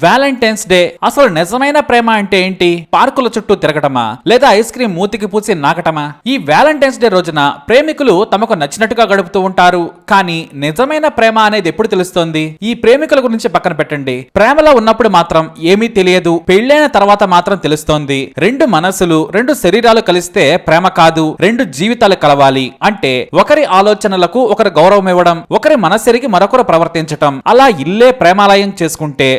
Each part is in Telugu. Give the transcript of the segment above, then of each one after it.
వ్యాలంటైన్స్ డే అసలు నిజమైన ప్రేమ అంటే ఏంటి? పార్కుల చుట్టూ తిరగటమా? లేదా ఐస్ క్రీమ్ మూతికి పూసి నాకటమా? ఈ వ్యాలంటైన్స్ డే రోజున ప్రేమికులు తమకు నచ్చినట్టుగా గడుపుతూ ఉంటారు. కానీ నిజమైన ప్రేమ అనేది ఎప్పుడు తెలుస్తోంది? ఈ ప్రేమికుల గురించి పక్కన పెట్టండి. ప్రేమలో ఉన్నప్పుడు మాత్రం ఏమీ తెలియదు. పెళ్ళైన తర్వాత మాత్రం తెలుస్తోంది. రెండు మనసులు రెండు శరీరాలు కలిస్తే ప్రేమ కాదు రెండు జీవితాలు కలవాలి. అంటే ఒకరి ఆలోచనలకు ఒకరు గౌరవం ఇవ్వడం ఒకరి మనసెరిగి మరొకరు ప్రవర్తించటం. అలా ఇల్లే ప్రేమాలయం చేసుకుంటే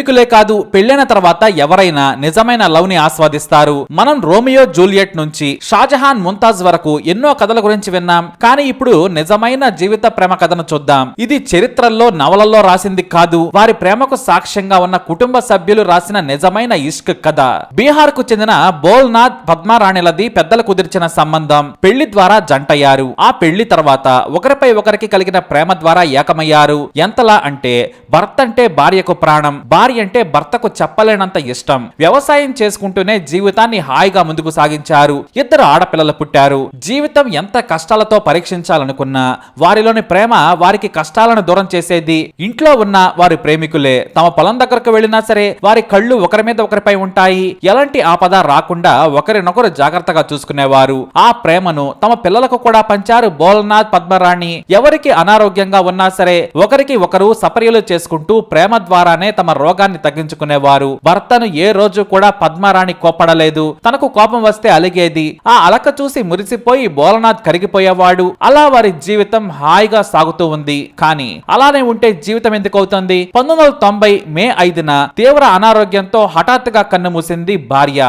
ప్రేమికులే కాదు పెళ్ళైన తర్వాత ఎవరైనా నిజమైన లవ్ని ఆస్వాదిస్తారు. మనం రోమియో జూలియట్ నుంచి షాజహాన్ ముంతాజ్ వరకు ఎన్నో కథల గురించి విన్నాం. కానీ ఇప్పుడు నిజమైన జీవిత ప్రేమ కథను చూద్దాం. ఇది చరిత్రల్లో నవలల్లో రాసింది కాదు. వారి ప్రేమకు సాక్ష్యంగా ఉన్న కుటుంబ సభ్యులు రాసిన నిజమైన ఇష్క్ కథ. బీహార్కు చెందిన బోల్నాథ్ పద్మారాణిలది పెద్దలు కుదిర్చిన సంబంధం. పెళ్ళి ద్వారా జంటయ్యారు. ఆ పెళ్ళి తర్వాత ఒకరిపై ఒకరికి కలిగిన ప్రేమ ద్వారా ఏకమయ్యారు. ఎంతలా అంటే భర్త అంటే భార్యకు ప్రాణం. భార్య అంటే భర్తకు చెప్పలేనంత ఇష్టం. వ్యవసాయం చేసుకుంటూనే జీవితాన్ని హాయిగా ముందుకు సాగించారు. ఇద్దరు ఆడపిల్లలు పుట్టారు. జీవితం ఎంత కష్టాలతో పరీక్షించాలనుకున్నా వారిలోని ప్రేమ వారికి కష్టాలను దూరం చేసేది. ఇంట్లో ఉన్న వారి ప్రేమికులే. తమ పొలం దగ్గరకు వెళ్ళినా సరే వారి కళ్ళు ఒకరి మీద ఒకరిపై ఉంటాయి. ఎలాంటి ఆపద రాకుండా ఒకరినొకరు జాగ్రత్తగా చూసుకునేవారు. ఆ ప్రేమను తమ పిల్లలకు కూడా పంచారు బోల్నాథ్ పద్మరాణి. ఎవరికి అనారోగ్యంగా ఉన్నా సరే ఒకరికి ఒకరు సపర్యలు చేసుకుంటూ ప్రేమ ద్వారానే తమ రోగాన్ని తగ్గించుకునేవారు. భర్తను ఏ రోజు కూడా పద్మారాణి కోప్పడలేదు. తనకు కోపం వస్తే అలిగేది. ఆ అలక చూసి మురిసిపోయి బోలనాథ్ కరిగిపోయేవాడు. అలా వారి జీవితం హాయిగా సాగుతూ ఉంది. కానీ అలానే ఉంటే జీవితం ఎందుకు అవుతుంది? పంతొమ్మిది వందల తొంభై మే ఐదున తీవ్ర అనారోగ్యంతో హఠాత్తుగా కన్ను మూసింది భార్య.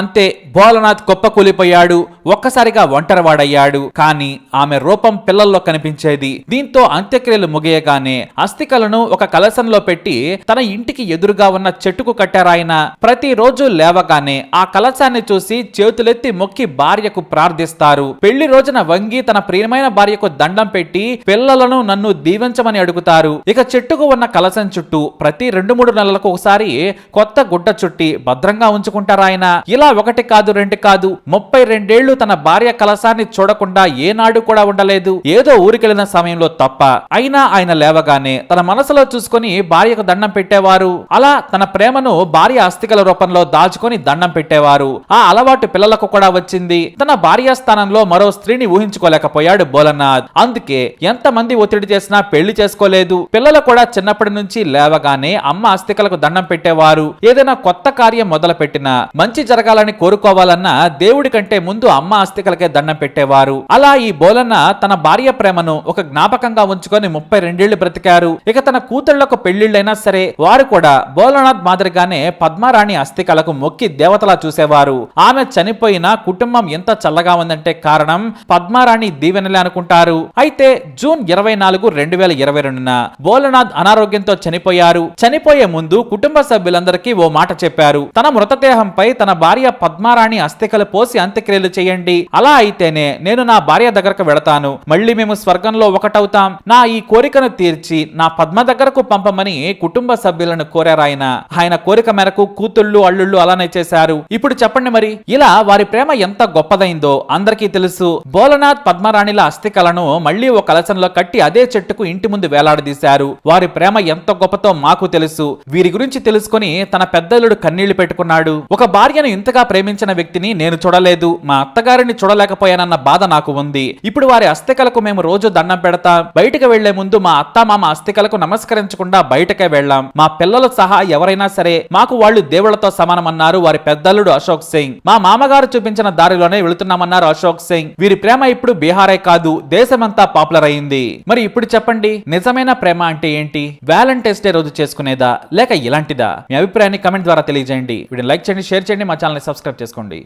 అంతే బోలనాథ్ కుప్పకూలిపోయాడు ఒక్కసారిగా ఒంటరివాడయ్యాడు. కానీ ఆమె రూపం పిల్లల్లో కనిపించేది. దీంతో అంత్యక్రియలు ముగియగానే అస్థికలను ఒక కలశంలో పెట్టి తన ఇంటికి ఎదురుగా ఉన్న చెట్టుకు కట్టారాయన ప్రతిరోజు లేవగానే ఆ కలశాన్ని చూసి చేతులెత్తి మొక్కి భార్యకు ప్రార్థిస్తారు. పెళ్ళి రోజున వంగి తన ప్రియమైన భార్యకు దండం పెట్టి పిల్లలను నన్ను దీవించమని అడుగుతారు. ఇక చెట్టుకు ఉన్న కలశం చుట్టూ ప్రతి రెండు మూడు నెలలకు ఒకసారి కొత్త గుడ్డ చుట్టి భద్రంగా ఉంచుకుంటారాయన ఇలా ఒకటి కాదు రెండు కాదు ముప్పై రెండేళ్ళు తన భార్య కలశాన్ని చూడకుండా ఏనాడు కూడా ఉండలేదు. ఏదో ఊరికెళ్ళిన సమయంలో తప్ప. అయినా ఆయన లేవగానే తన మనసులో చూసుకొని భార్యకు దండం పెట్టేవారు. అలా తన ప్రేమను భార్య అస్థికల రూపంలో దాచుకొని దండం పెట్టేవారు. ఆ అలవాటు పిల్లలకు కూడా వచ్చింది. తన భార్య స్థానంలో మరో స్త్రీని ఊహించుకోలేకపోయాడు భోలనాథ్ అందుకే ఎంత మంది ఒత్తిడి చేసినా పెళ్ళి చేసుకోలేదు. పిల్లలు కూడా చిన్నప్పటి నుంచి లేవగానే అమ్మ అస్థికలకు దండం పెట్టేవారు. ఏదైనా కొత్త కార్యం మొదలు పెట్టినా మంచి జరగాలని కోరుకోవాలన్నా దేవుడి కంటే ముందు అమ్మ అస్థికలకే దండం పెట్టేవారు. అలా ఈ బోలన్న తన భార్య ప్రేమను ఒక జ్ఞాపకంగా ఉంచుకొని ముప్పై రెండేళ్ళు బ్రతికారు. ఇక తన కూతుళ్ళకు పెళ్ళిళ్ళైనా సరే వారు కూడా బోలనాథ్ మాదిరిగానే పద్మారాణి అస్థికలకు మొక్కి దేవతలా చూసేవారు. ఆమె చనిపోయిన కుటుంబం ఎంత చల్లగా ఉందంటే కారణం పద్మారాణి దీవెనలే అనుకుంటారు. అయితే జూన్ ఇరవై నాలుగు రెండు వేల ఇరవై రెండున బోలనాథ్ అనారోగ్యంతో చనిపోయారు. చనిపోయే ముందు కుటుంబ సభ్యులందరికీ ఓ మాట చెప్పారు. తన మృతదేహంపై తన భార్య పద్మారాణి అస్థికలు పోసి అంత్యక్రియలు చేయండి. అలా అయితేనే నేను నా భార్య దగ్గరకు వెళతాను. మళ్ళీ మేము స్వర్గంలో ఒకటవుతాం. నా ఈ కోరికను తీర్చి నా పద్మ దగ్గరకు పంపమని కుటుంబ సభ్యులను కోరారు. ఆయన. ఆయన కోరిక మేరకు కూతుళ్ళు అల్లుళ్ళు అలానే చేశారు. ఇప్పుడు చెప్పండి మరి ఇలా వారి ప్రేమ ఎంత గొప్పదైందో అందరికీ తెలుసు. బోలనాథ్ పద్మరాణిల అస్థికలను మళ్ళీ ఒక కలశంలో కట్టి అదే చెట్టుకు ఇంటి ముందు వేలాడదీశారు. వారి ప్రేమ ఎంత గొప్పతో మాకు తెలుసు. వీరి గురించి తెలుసుకొని తన పెద్దలుడు కన్నీళ్ళు పెట్టుకున్నాడు. ఒక భార్యను ఇంతగా ప్రేమించిన వ్యక్తిని నేను చూడలేదు. మా అత్తగారిని చూడలేకపోయానన్న బాధ నాకు ఉంది. ఇప్పుడు వారి అస్థికలకు మేము రోజు దండం పెడతాం. బయటకు వెళ్ళే ముందు మా అత్త మామ అస్థికలకు నమస్కరించకుండా బయటకే వెళ్ళాం. మా పిల్లలు సహా ఎవరైనా సరే మాకు వాళ్ళు దేవుళ్ళతో సమానమన్నారు వారి పెద్దలుడు అశోక్ సింగ్. మా మామగారు చూపించిన దారిలోనే వెళుతున్నామన్నారు అశోక్ సింగ్. వీరి ప్రేమ ఇప్పుడు బీహారే కాదు దేశమంతా పాపులర్ అయింది. మరి ఇప్పుడు చెప్పండి నిజమైన ప్రేమ అంటే ఏంటి? వ్యాలంటైన్స్ డే రోజు చేసుకునేదా లేక ఇలాంటిదా? మీ అభిప్రాయాన్ని కమెంట్ ద్వారా తెలియజేయండి. వీడియో లైక్ చేయండి షేర్ చేయండి మా ఛానల్ సబ్స్క్రైబ్ చేసుకోండి.